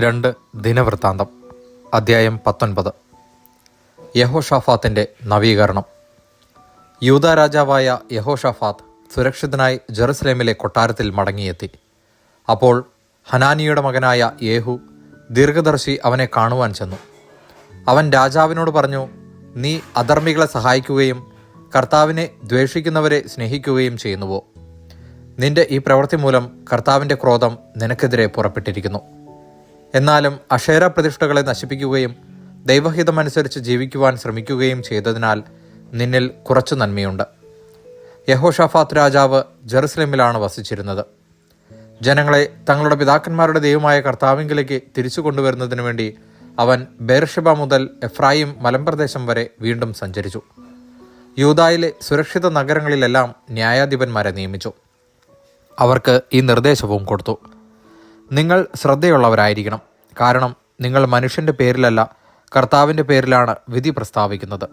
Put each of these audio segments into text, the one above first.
രണ്ട് ദിനവൃത്താന്തം അദ്ധ്യായം പത്തൊൻപത്. യഹോഷാഫാത്തിന്റെ നവീകരണം. യൂത രാജാവായ യഹോഷാഫാത്ത് സുരക്ഷിതനായി ജെറുസലേമിലെ കൊട്ടാരത്തിൽ മടങ്ങിയെത്തി. അപ്പോൾ ഹനാനിയുടെ മകനായ യേഹു ദീർഘദർശി അവനെ കാണുവാൻ ചെന്നു. അവൻ രാജാവിനോട് പറഞ്ഞു നീ അധർമ്മികളെ സഹായിക്കുകയും കർത്താവിനെ ദ്വേഷിക്കുന്നവരെ സ്നേഹിക്കുകയും ചെയ്യുന്നുവോ? നിന്റെ ഈ പ്രവൃത്തി മൂലം കർത്താവിന്റെ ക്രോധം നിനക്കെതിരെ പുറപ്പെട്ടിരിക്കുന്നു. എന്നാലും അക്ഷേര പ്രതിഷ്ഠകളെ നശിപ്പിക്കുകയും ദൈവഹിതമനുസരിച്ച് ജീവിക്കുവാൻ ശ്രമിക്കുകയും ചെയ്തതിനാൽ നിന്നിൽ കുറച്ചു നന്മയുണ്ട്. യഹോഷാഫാത്ത് രാജാവ് ജെറുസലേമിലാണ് വസിച്ചിരുന്നത്. ജനങ്ങളെ തങ്ങളുടെ പിതാക്കന്മാരുടെ ദൈവമായ കർത്താവിങ്കിലേക്ക് തിരിച്ചു കൊണ്ടുവരുന്നതിനു വേണ്ടി അവൻ ബേർഷബ മുതൽ എഫ്രായിം മലമ്പ്രദേശം വരെ വീണ്ടും സഞ്ചരിച്ചു. യൂതായിലെ സുരക്ഷിത നഗരങ്ങളിലെല്ലാം ന്യായാധിപന്മാരെ നിയമിച്ചു. അവർക്ക് ഈ നിർദ്ദേശവും കൊടുത്തു. നിങ്ങൾ ശ്രദ്ധയുള്ളവരായിരിക്കണം. കാരണം നിങ്ങൾ മനുഷ്യന്റെ പേരിലല്ല കർത്താവിന്റെ പേരിലാണ് വിധി പ്രസ്താവിക്കുന്നത്.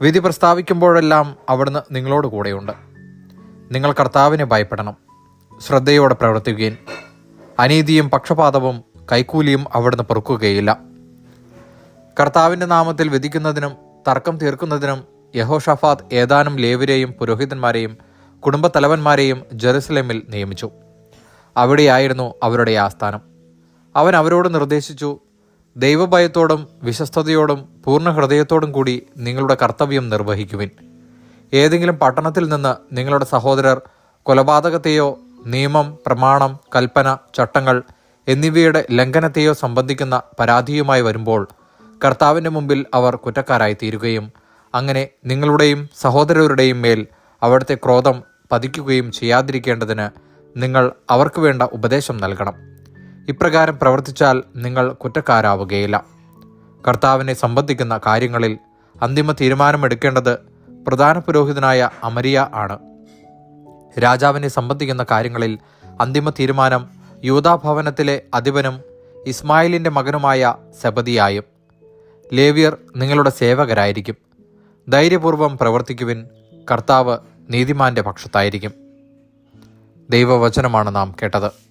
വിധി പ്രസ്താവിക്കുമ്പോഴെല്ലാം അവിടുന്ന് നിങ്ങളോട് കൂടെയുണ്ട്. നിങ്ങൾ കർത്താവിനെ ഭയപ്പെടണം ശ്രദ്ധയോടെ പ്രവർത്തിക്കുകയും അനീതിയും പക്ഷപാതവും കൈക്കൂലിയും അവിടുന്ന് പൊറുക്കുകയില്ല. കർത്താവിന്റെ നാമത്തിൽ വിധിക്കുന്നതിനും തർക്കം തീർക്കുന്നതിനും യഹോഷഫാത്ത് ഏതാനും ലേവരെയും പുരോഹിതന്മാരെയും കുടുംബത്തലവന്മാരെയും ജെറുസലേമിൽ നിയമിച്ചു. അവിടെയായിരുന്നു അവരുടെ ആസ്ഥാനം. അവൻ അവരോട് നിർദ്ദേശിച്ചു ദൈവഭയത്തോടും വിശ്വസ്തയോടും പൂർണ ഹൃദയത്തോടും കൂടി നിങ്ങളുടെ കർത്തവ്യം നിർവഹിക്കുവിൻ. ഏതെങ്കിലും പട്ടണത്തിൽ നിന്ന് നിങ്ങളുടെ സഹോദരർ കൊലപാതകത്തെയോ നിയമം പ്രമാണം കൽപ്പന ചട്ടങ്ങൾ എന്നിവയുടെ ലംഘനത്തെയോ സംബന്ധിക്കുന്ന പരാതിയുമായി വരുമ്പോൾ കർത്താവിന്റെ മുമ്പിൽ അവർ കുറ്റക്കാരായി തീരുകയും അങ്ങനെ നിങ്ങളുടെയും സഹോദരരുടെയും മേൽ അവിടുത്തെ ക്രോധം പതിക്കുകയും ചെയ്യാതിരിക്കേണ്ടതിന് നിങ്ങൾ അവർക്ക് വേണ്ട ഉപദേശം നൽകണം. ഇപ്രകാരം പ്രവർത്തിച്ചാൽ നിങ്ങൾ കുറ്റക്കാരാവുകയില്ല. കർത്താവിനെ സംബന്ധിക്കുന്ന കാര്യങ്ങളിൽ അന്തിമ തീരുമാനമെടുക്കേണ്ടത് പ്രധാന പുരോഹിതനായ അമരിയ ആണ്. രാജാവിനെ സംബന്ധിക്കുന്ന കാര്യങ്ങളിൽ അന്തിമ തീരുമാനം യൂതാഭവനത്തിലെ അധിപനും ഇസ്മായിലിന്റെ മകനുമായ സബദിയായും. ലേവിയർ നിങ്ങളുടെ സേവകരായിരിക്കും. ധൈര്യപൂർവം പ്രവർത്തിക്കുവിൻ കർത്താവ് നീതിമാന്റെ പക്ഷത്തായിരിക്കും. ദൈവവചനമാണ് നാം കേട്ടത്.